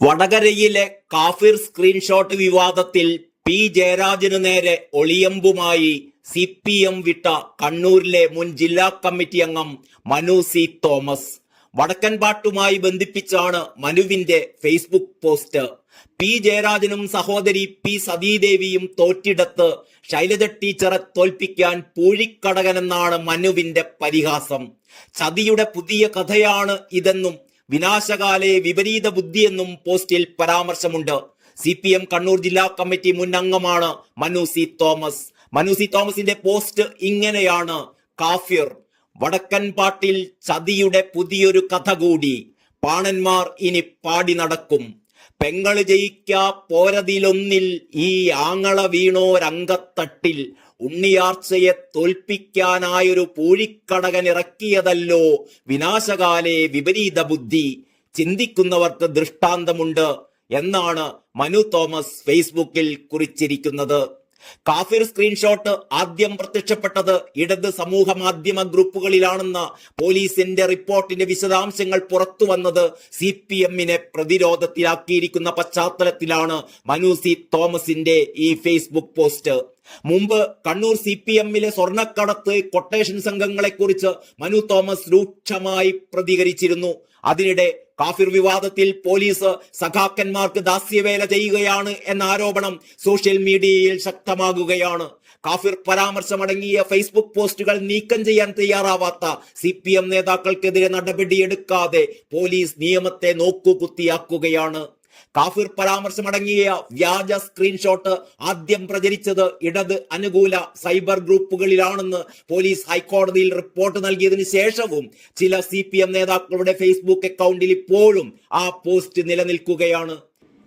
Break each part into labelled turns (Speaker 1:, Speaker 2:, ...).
Speaker 1: വടകരയിലെ കാഫിർ സ്ക്രീൻഷോട്ട് വിവാദത്തിൽ പി. ജയരാജന് നേരെ ഒളിയമ്പുമായി സി പി എം വിട്ട കണ്ണൂരിലെ മുൻ ജില്ലാ കമ്മിറ്റി അംഗം മനു സി. തോമസ്. വടക്കൻ പാട്ടുമായി ബന്ധിപ്പിച്ചാണ് മനുവിന്റെ ഫേസ്ബുക്ക് പോസ്റ്റ്. പി. ജയരാജനും സഹോദരി പി. സതീദേവിയും തോറ്റിടത്ത് ശൈലജ ടീച്ചറെ തോൽപ്പിക്കാൻ പൂഴിക്കടകനെന്നാണ് മനുവിന്റെ പരിഹാസം. ചതിയുടെ പുതിയ കഥയാണ് ഇതെന്നും വിനാശകാലെ വിപരീത ബുദ്ധിയെന്നും പോസ്റ്റിൽ പരാമർശമുണ്ട്. സി പി എം കണ്ണൂർ ജില്ലാ കമ്മിറ്റി മുൻ അംഗമാണ് Manu C Thomas. Manu C തോമസിന്റെ പോസ്റ്റ് ഇങ്ങനെയാണ്. കാഫിർ വടക്കൻ പാട്ടിൽ ചതിയുടെ പുതിയൊരു കഥ കൂടി. പാണന്മാർ ഇനി പാടി നടക്കും. പെങ്ങൾ ജയിക്ക പോരതിലൊന്നിൽ ഈ ആങ്ങള വീണോരംഗത്തട്ടിൽ. ഉണ്ണിയാർച്ചയെ തോൽപ്പിക്കാനായൊരു പൂഴിക്കടകൻ ഇറക്കിയതല്ലോ വിനാശകാലെ വിപരീത ബുദ്ധി. ചിന്തിക്കുന്നവർക്ക് ദൃഷ്ടാന്തമുണ്ട് എന്നാണ് മനു തോമസ് ഫേസ്ബുക്കിൽ കുറിച്ചിരിക്കുന്നത്. കാഫിർ സ്ക്രീൻഷോട്ട് ആദ്യം പ്രത്യക്ഷപ്പെട്ടത് ഇടത് സമൂഹ മാധ്യമ ഗ്രൂപ്പുകളിലാണെന്ന പോലീസിന്റെ റിപ്പോർട്ടിന്റെ വിശദാംശങ്ങൾ പുറത്തു വന്നത് സി പി എമ്മിനെ പ്രതിരോധത്തിലാക്കിയിരിക്കുന്ന പശ്ചാത്തലത്തിലാണ് മനു സി തോമസിന്റെ ഈ ഫേസ്ബുക്ക് പോസ്റ്റ്. മുമ്പ് കണ്ണൂർ സി പി എമ്മിലെ സ്വർണക്കടത്ത് കൊട്ടേഷൻ സംഘങ്ങളെ കുറിച്ച് മനു തോമസ് രൂക്ഷമായി പ്രതികരിച്ചിരുന്നു. അതിനിടെ കാഫിർ വിവാദത്തിൽ പോലീസ് സഖാക്കന്മാർക്ക് ദാസ്യവേല ചെയ്യുകയാണ് എന്ന ആരോപണം സോഷ്യൽ മീഡിയയിൽ ശക്തമാകുകയാണ്. കാഫിർ പരാമർശമടങ്ങിയ ഫേസ്ബുക്ക് പോസ്റ്റുകൾ നീക്കം ചെയ്യാൻ തയ്യാറാവാത്ത സി പി എം നേതാക്കൾക്കെതിരെ നടപടിയെടുക്കാതെ പോലീസ് നിയമത്തെ നോക്കുകുത്തിയാക്കുകയാണ്. കാഫിർ പരാമർശമടങ്ങിയ വ്യാജ സ്ക്രീൻഷോട്ട് ആദ്യം പ്രചരിച്ചത് ഇടത് അനുകൂല സൈബർ ഗ്രൂപ്പുകളിലാണെന്ന് പോലീസ് ഹൈക്കോടതിയിൽ റിപ്പോർട്ട് നൽകിയതിനു ശേഷവും ചില സി പി എം നേതാക്കളുടെ ഫേസ്ബുക്ക് അക്കൗണ്ടിൽ ഇപ്പോഴും ആ പോസ്റ്റ് നിലനിൽക്കുകയാണ്.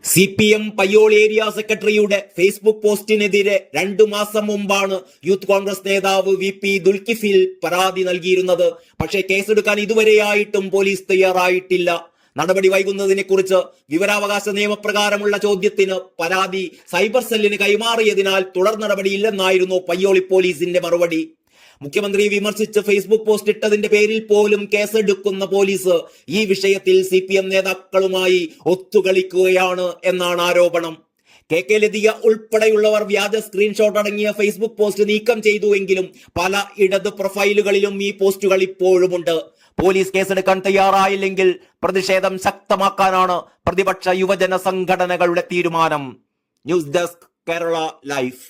Speaker 1: C P M Payyoli area സെക്രട്ടറിയുടെ ഫേസ്ബുക്ക് പോസ്റ്റിനെതിരെ രണ്ടു മാസം മുമ്പാണ് യൂത്ത് കോൺഗ്രസ് നേതാവ് വി പി ദുൽക്കിഫിൽ പരാതി നൽകിയിരുന്നത്. പക്ഷേ കേസെടുക്കാൻ ഇതുവരെയായിട്ടും പോലീസ് തയ്യാറായിട്ടില്ല. നടപടി വൈകുന്നതിനെ കുറിച്ച് വിവരാവകാശ നിയമപ്രകാരമുള്ള ചോദ്യത്തിന് പരാതി സൈബർ സെല്ലിന് കൈമാറിയതിനാൽ തുടർ നടപടിയില്ലെന്നായിരുന്നു പയ്യോളി പോലീസിന്റെ മറുപടി. മുഖ്യമന്ത്രി വിമർശിച്ച് ഫേസ്ബുക്ക് പോസ്റ്റ് ഇട്ടതിന്റെ പേരിൽ പോലും കേസെടുക്കുന്ന പോലീസ് ഈ വിഷയത്തിൽ സി പി എം നേതാക്കളുമായി ഒത്തുകളിക്കുകയാണ് എന്നാണ് ആരോപണം. കെ കെ ലതിക ഉൾപ്പെടെയുള്ളവർ വ്യാജ സ്ക്രീൻഷോട്ട് അടങ്ങിയ ഫേസ്ബുക്ക് പോസ്റ്റ് നീക്കം ചെയ്തുവെങ്കിലും പല ഇടത് പ്രൊഫൈലുകളിലും ഈ പോസ്റ്റുകൾ ഇപ്പോഴുമുണ്ട്. പോലീസ് കേസെടുക്കാൻ തയ്യാറായില്ലെങ്കിൽ പ്രതിഷേധം ശക്തമാക്കാനാണ് പ്രതിപക്ഷ യുവജന സംഘടനകളുടെ തീരുമാനം. News desk Kerala life.